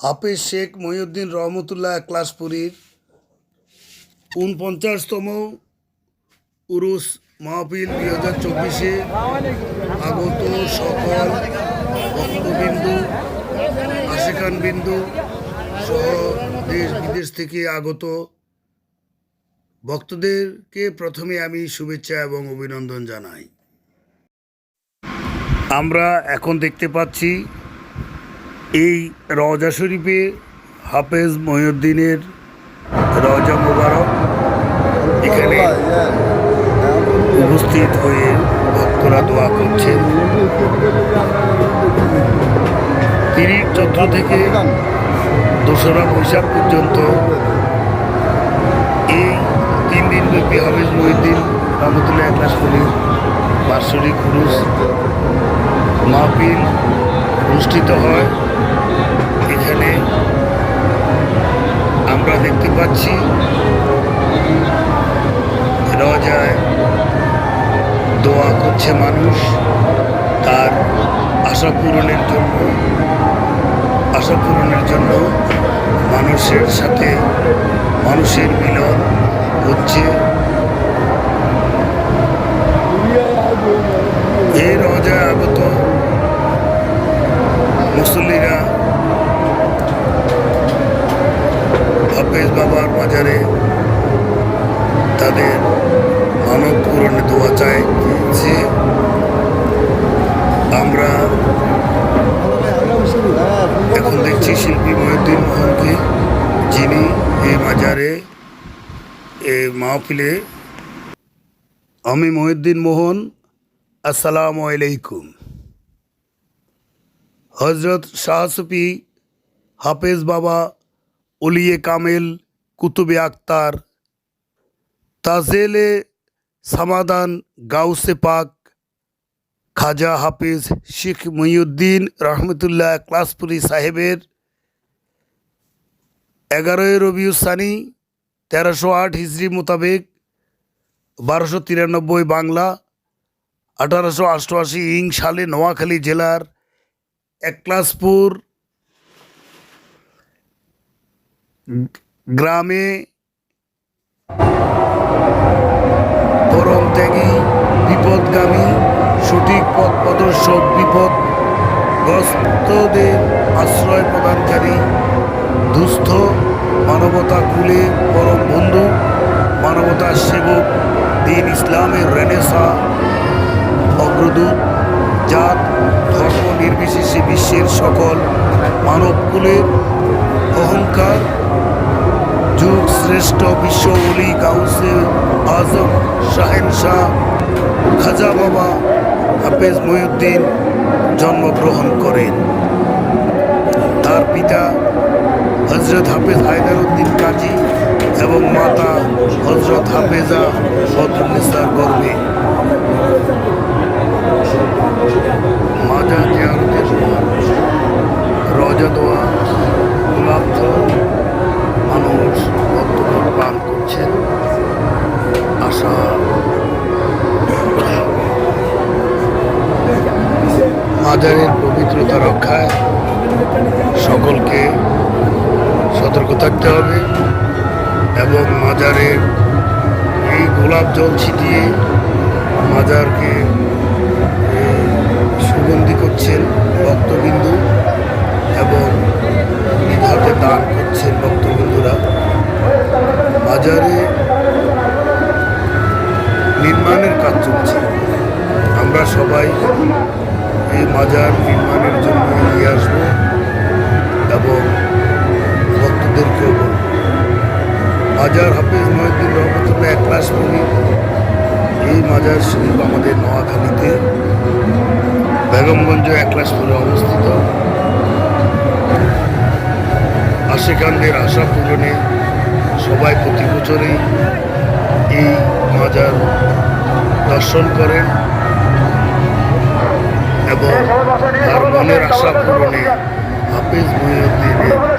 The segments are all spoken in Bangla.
হাফেজ শেখ মহিউদ্দিন রহমতুল্লাহ ক্লাসপুরীর উনপঞ্চাশতম উরুস মাহফিল দুই হাজার চব্বিশে আগত সকল ভক্তবিন্দু আশিকান বিন্দু সহ দেশ বিদেশ থেকে আগত ভক্তদেরকে প্রথমে আমি শুভেচ্ছা এবং অভিনন্দন জানাই। আমরা এখন দেখতে পাচ্ছি এই রজা শরীফে হাফেজ মহিউদ্দিনের রজা মোবারক এখানে উপস্থিত হয়ে ভক্তরা দোয়া করছেন। তিরিশ চৈত্র থেকে দোসরা বৈশাখ পর্যন্ত এই তিন দিন ব্যাপী হাফেজ মহিউদ্দিন রহমতুল্লাহ ক্লাসগুলির বাৎসরিক খুরুস মাহফিল অনুষ্ঠিত হয়। এখানে আমরা দেখতে পাচ্ছি রজায় দোয়া করছে মানুষ তার আশা পূরণের জন্য। আশা পূরণের জন্য মানুষের সাথে মানুষের মিলন হচ্ছে। হাফেজ বাবার মাজারে তাদের মানব পূরণে দোয়া চায় যে আমরা এখন দেখছি শিল্পী মহিউদ্দিন মোহনকে, যিনি এই মাজারে, এ মাহফিলে। আমি মহিউদ্দিন মোহন, আসসালামু আলাইকুম। হজরত শাহসুফি হাফেজ বাবা উলিয়ে কামেল, কুতুবে আক্তার। তাজেলে সামাদান গাউসে পাক, খাজা হাফিজ শেখ মহিউদ্দিন রহমতুল্লাহ ক্লাসপুরি সাহেবের এগারোই রবিউসানি তেরোশো আট হিজড়ি মোতাবেক বারোশো তিরানব্বই বাংলা, আঠারোশো অষ্টআশি ইং সালে নোয়াখালী জেলার একলাসপুর গ্রামে পরম ত্যাগী, বিপদগামী, সঠিক পথ প্রদর্শক, বিপদ গ্রস্তদের আশ্রয় প্রদানকারী, দুস্থ মানবতা কুলে পরম বন্ধু মানবতার সেবক, দিন ইসলামের রেনেসা, অগ্রদূত, জাত, ধর্ম নির্বিশেষে বিশ্বের সকল মানবকুলের অহংকার, যুগ শ্রেষ্ঠ বিশ্ব গাউসে আজম শাহেন শাহ খাজা বাবা হাফেজ মহিউদ্দিন জন্মগ্রহণ করেন। তার পিতা হজরত হাফেজ হায়দার উদ্দিন কাজী এবং মাতা হজরত হাফেজা বদরুন্নেসার গর্বে। মাজা জিয়ারতের রজা দোয়া জল মানুষ ভক্তগণ পান করছেন? আশা মাজারের পবিত্রতা রক্ষায় সকলকে সতর্ক থাকতে হবে এবং মাজারের এই গোলাপ জল ছিটিয়ে মাজারকে সুগন্ধি করছেন ভক্তবিন্দু। নিধাতে দান করছেন ভক্তবিন্দুরা। বাজারে নির্মাণের কাজ চলছে। আমরা সবাই এই মাজার নির্মাণের জন্য এগিয়ে আসব এবং ভক্তদেরকেও বলব। মাজার হাফিজ মহিউদ্দিন রহমতুল্লাহ একলাস করি এই মাজার শরীফ আমাদের নোয়াখালীতে, বেগমগঞ্জ একলাসপুরে অবস্থিত। আশেকানদের আশা পূরণে সবাই প্রতি বছরেই এই মাজার দর্শন করেন এবং তার মনের আশা পূরণে হাফিজ মহিউদ্দিনের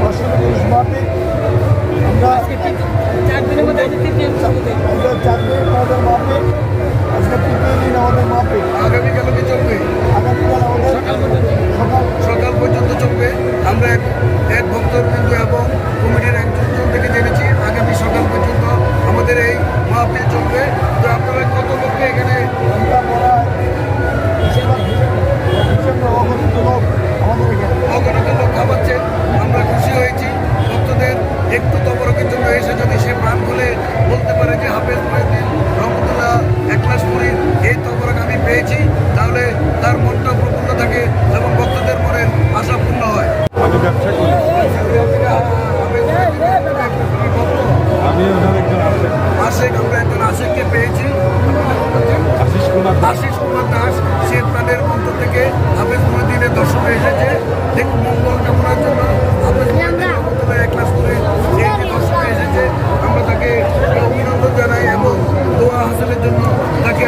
অসুবিধা লোকের জন্য এসে যদি সে প্রাণ খুলে বলতে পারে যে হাফেজ মহিউদ্দিন রহমতুল্লাহ একলাস মুড়ি এই তবরাক আমি পেয়েছি তাহলে তার মনটা প্রফুল্ল থাকে এবং ভক্তদের মনে আশা পূর্ণ হয়। আমি আশেখ আমরা একজন আশেখকে পেয়েছি। আশিস কুমার আশিস কুমার দাস সে প্রাণের মন্ত্র থেকে হাফেজ মহিউদ্দিনের দর্শনে এসেছে। দেখুন মঙ্গল কেমন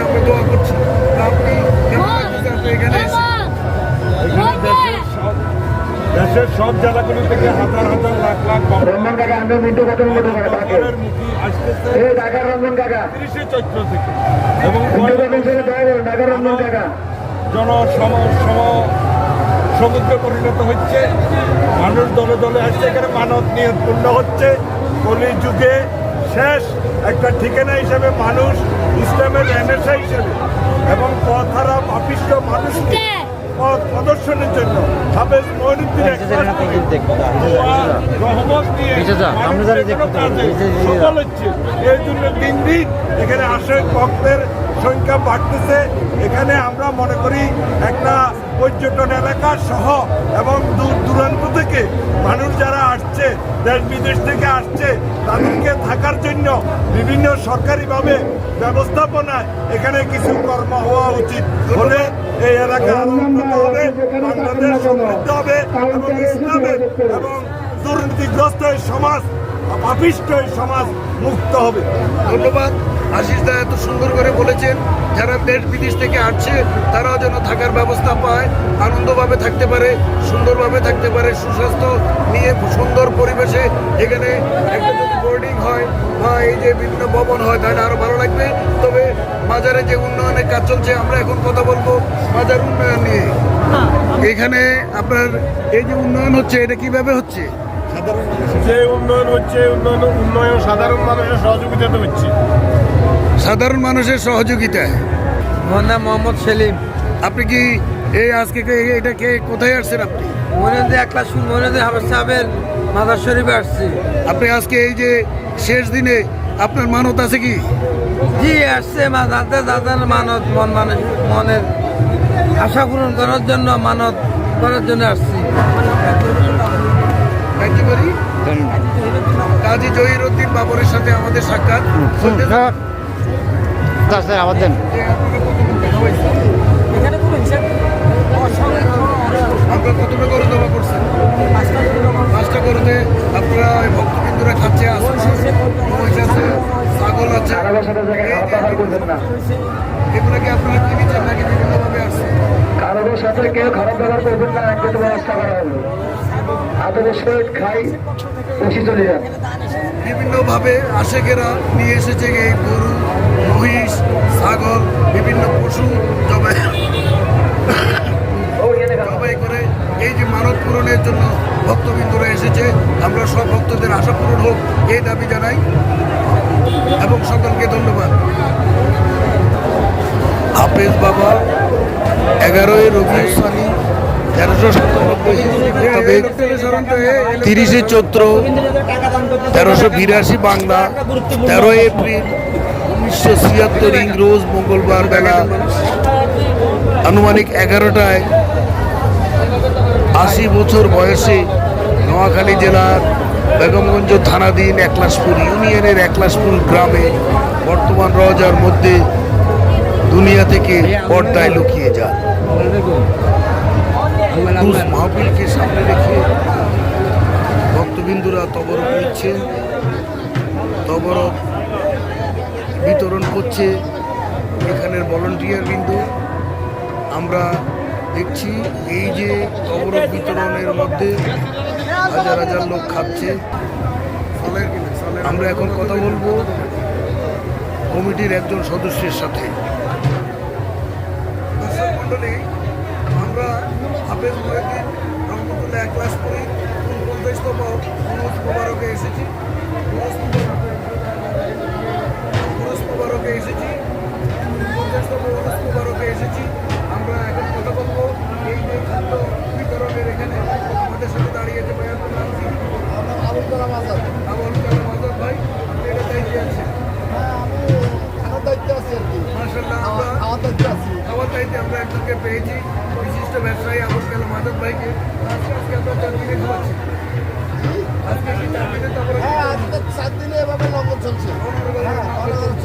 থেকে দোয়া করছি। আপনি এখানে দেশের সব জেলাগুলি থেকে হাজার হাজার লাখ লাখ রঞ্জন কাকা আমি মিন্টু কত মতো এই ঢাকার থেকে। এবং ঢাকার রঞ্জন জন সম সম সমুদ্রে পরিণত হচ্ছে। মানুষ দলে দলে আসছে এখানে মানব নিয়ন্ত্রণ হচ্ছে। কলি যুগে শেষ একটা ঠিকানা হিসেবে মানুষ ইসলামের এনএসআ হিসেবে এবং পথহারা পাপিষ্ট মানুষকে পথ প্রদর্শনের জন্য হাফেজ মহিনুদ্দিন রহমত নিয়ে মানুষের কোনো কাজে সফল হচ্ছে। এই জন্য দিন দিন এখানে আশেক ভক্তের সংখ্যা বাড়তেছে। এখানে আমরা মনে করি একটা পর্যটন এলাকা সহ এবং দূর দূরান্ত থেকে মানুষ যারা আসছে দেশ বিদেশ থেকে আসছে তাদেরকে থাকার জন্য বিভিন্ন সরকারিভাবে ব্যবস্থাপনায় এখানে কিছু কর্ম হওয়া উচিত হলে এই এলাকা আরও উন্নত হবে। বাংলাদেশ সমৃদ্ধ হবে এবং ইসলামের এবং দুর্নীতিগ্রস্ত এই সমাজ পাপিষ্ট এই সমাজ মুক্ত হবে। ধন্যবাদ। আশিস দা এত সুন্দর করে বলেছেন, যারা দেশ বিদেশ থেকে আসছে, তারাও যেন থাকার ব্যবস্থা পায়, আনন্দভাবে থাকতে পারে, সুন্দরভাবে থাকতে পারে, সুস্বাস্থ্য নিয়ে সুন্দর পরিবেশে এখানে একটা যদি বোর্ডিং হয় বা এই যে বিভিন্ন ভবন হয়, তাহলে আরও ভালো লাগবে। তবে বাজারে যে উন্নয়নের কাজ চলছে, আমরা এখন কথা বলব বাজার উন্নয়ন নিয়ে। এখানে আপনার এই যে উন্নয়ন হচ্ছে, এটা কীভাবে হচ্ছে? যে উন্নয়ন হচ্ছে, উন্নয়ন উন্নয়ন সাধারণ মানুষের সহযোগিতাতে হচ্ছে। সাধারণ মানুষের সহযোগিতায়। আমার নাম মোহাম্মদ সেলিম। আপনি কি এই আজকে কে- এটা কে কোথায় আসছেন আপনি? মনে এক ক্লাস মনে হাফেজ সাহেবের মাদার শরীফে আসছি। আপনি আজকে এই যে শেষ দিনে আপনার মানত আছে কি? জি আসছে দাদা দাদার মানত মন মানুষ মনের আশা পূরণ করার জন্য মানত করার জন্য আসছি। কাজী জহিরুদ্দিন বাবরের সাথে আমাদের সাক্ষাৎ। আবার দেন। আসছে মহিষ আছে ছাগল আছে। কারোর সাথে জায়গায় খাওয়া দাওয়া করবেন না। এগুলো কি আপনারা কিনেছেন নাকি বিভিন্নভাবে আসছে কারোর সাথে কেউ খারাপ ব্যবহার করবেন না একটু ব্যবস্থা করা হবে। খাই চলে যান। বিভিন্নভাবে আশেকেরা নিয়ে এসেছে এই গরু মহিষ ছাগল বিভিন্ন পশু জবাই জবাই করে এই যে মানব পূরণের জন্য ভক্তবৃন্দরা এসেছে। আমরা সব ভক্তদের আশা পূরণ হোক এই দাবি জানাই। এবং সকলকে ধন্যবাদ। হাফেজ বাবা এগারোই রবি সানি তেরোশো সাতানব্বই তিরিশে চৈত্র, তেরোশো বিরাশি বাংলা তেরো এপ্রিল উনিশশো ছিয়াত্তর ইংরোজ মঙ্গলবার বেলা আনুমানিক এগারোটায় আশি বছর বয়সে নোয়াখালী জেলার বেগমগঞ্জ থানাধীন একলাসপুর ইউনিয়নের একলাসপুর গ্রামে বর্তমান রজার মধ্যে দুনিয়া থেকে পর্দায় লুকিয়ে যান। দুস মাহফিলকে সামনে রেখে ভক্তবিন্দুরা তবরক নিচ্ছে তবরক বিতরণ করছে এখানের ভলন্টিয়ার বিন্দু। আমরা দেখছি এই যে তবরক বিতরণের মধ্যে হাজার হাজার লোক খাচ্ছে। আমরা এখন কথা বলব কমিটির একজন সদস্যের সাথে। হাফেজ মহিউদ্দিন রহমতুল্লাহ এক ক্লাস করি উনপঞ্চাশতম উরুস মোবারকে এসেছি।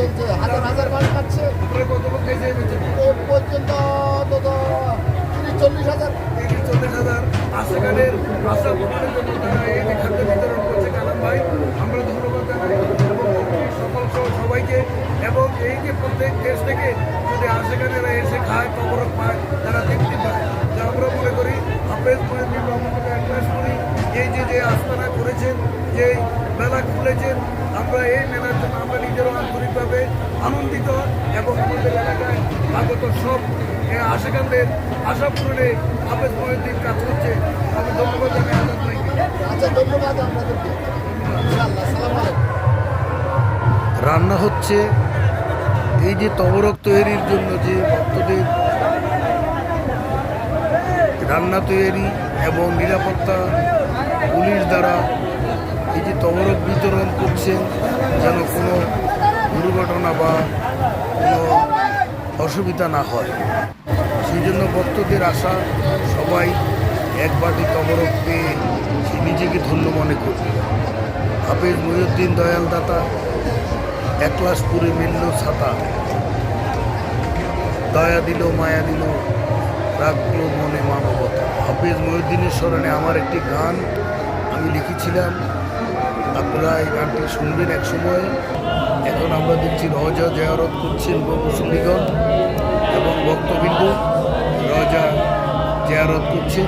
চলছে হাজার হাজার মানুষ খাচ্ছে। এই এ পর্যন্ত অন্তত তিরিশ চল্লিশ হাজার। তিরিশ চল্লিশ হাজার। আশাকালের আশা পূরণের জন্য তারা এই খাদ্য বিতরণ করছে কালাম ভাই আমরা ধন্যবাদ জানাই। সকল সহ সবাইকে এবং এই যে প্রত্যেক দেশ থেকে যদি আশাকালেরা এসে খায় তবরক পায় তারা তৃপ্তি পায়। যা আমরা মনে করি হাফেজ মহিউদ্দিন রহমতুল্লাহ এক ক্লাস করি যে আস্তানা করেছেন যে মেলা খুলেছেন। আমরা এই মেলার জন্য আমরা নিজেরও আন্তরিকভাবে আনন্দিত এবং আমাদের এলাকায় আগত সব এ, আশাকান্দের আশা পূরণে হাফেজ মহিউদ্দিন কাজ করছে। আমি ধন্যবাদ জানাই আচ্ছা ধন্যবাদ আপনাদেরকে। রান্না হচ্ছে এই যে তবরক তৈরির জন্য যে ভক্তদের রান্না তৈরি এবং নিরাপত্তা পুলিশ দ্বারা যে তবরক বিতরণ করছেন যেন কোনো দুর্ঘটনা বা কোনো অসুবিধা না হয়। সেই জন্য ভক্তদের আশা, সবাই এক বাটি তবরক পেয়ে সে নিজেকে ধন্য মনে করবে। হাফেজ মহিউদ্দিন দয়াল দাতা, একলাসপুরে মিলল ছাতা। দয়া দিল, মায়া দিল, রাখল মনে মানবতা। হাফিজ মহিউদ্দিনের স্মরণে আমার একটি গান আমি লিখেছিলাম। আপনারা এই গানটি শুনবেন এক সময় এখন আমরা দেখছি রজা জয়ারত করছেন মুসল্লিগণ এবং ভক্তবৃন্দ রজা জয়ারত করছেন।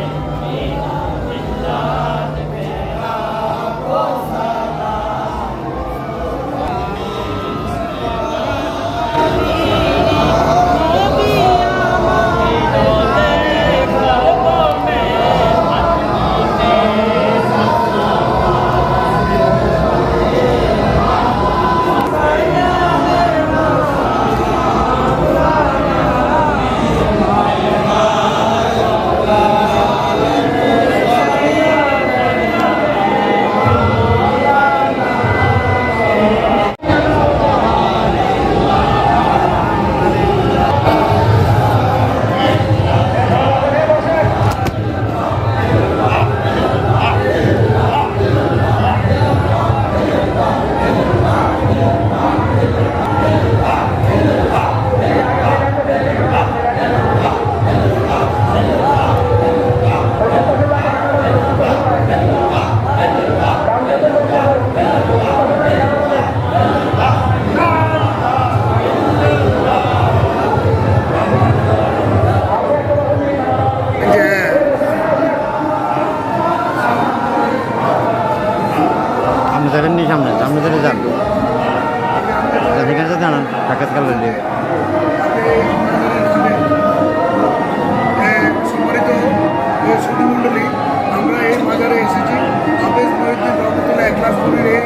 একলাসপুরের এই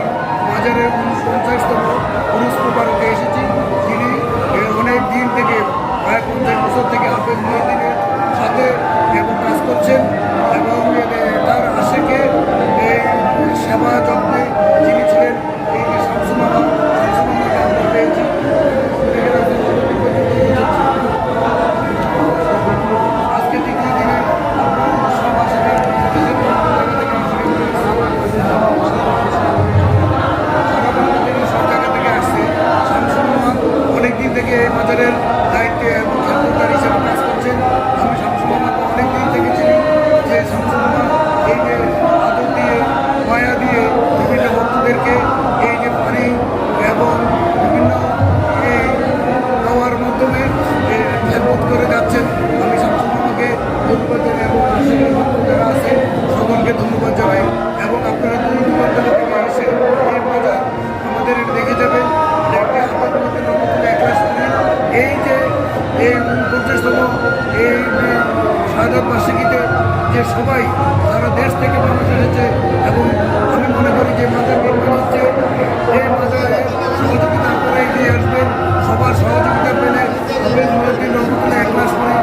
বাজারের পঞ্চাশতম পুরুষ মুবারকে এসেছি। এ, অনেক দিন থেকে প্রায় পঞ্চাশ বছর থেকে হাফেজ মহিদিনের সাথে এবং কাজ করছেন এবং তার আশেকে সেবা যত্নে শাহাদ যে সবাই সারা দেশ থেকে মানুষ এসেছে এবং আমি মনে করি যে মাদার নির্মাণ হচ্ছে এই মাদার সহযোগিতা করে এগিয়ে আসবেন, সবার সহযোগিতা পেলে হবে নতুন রহমতুল্লাহ এক মাস পরে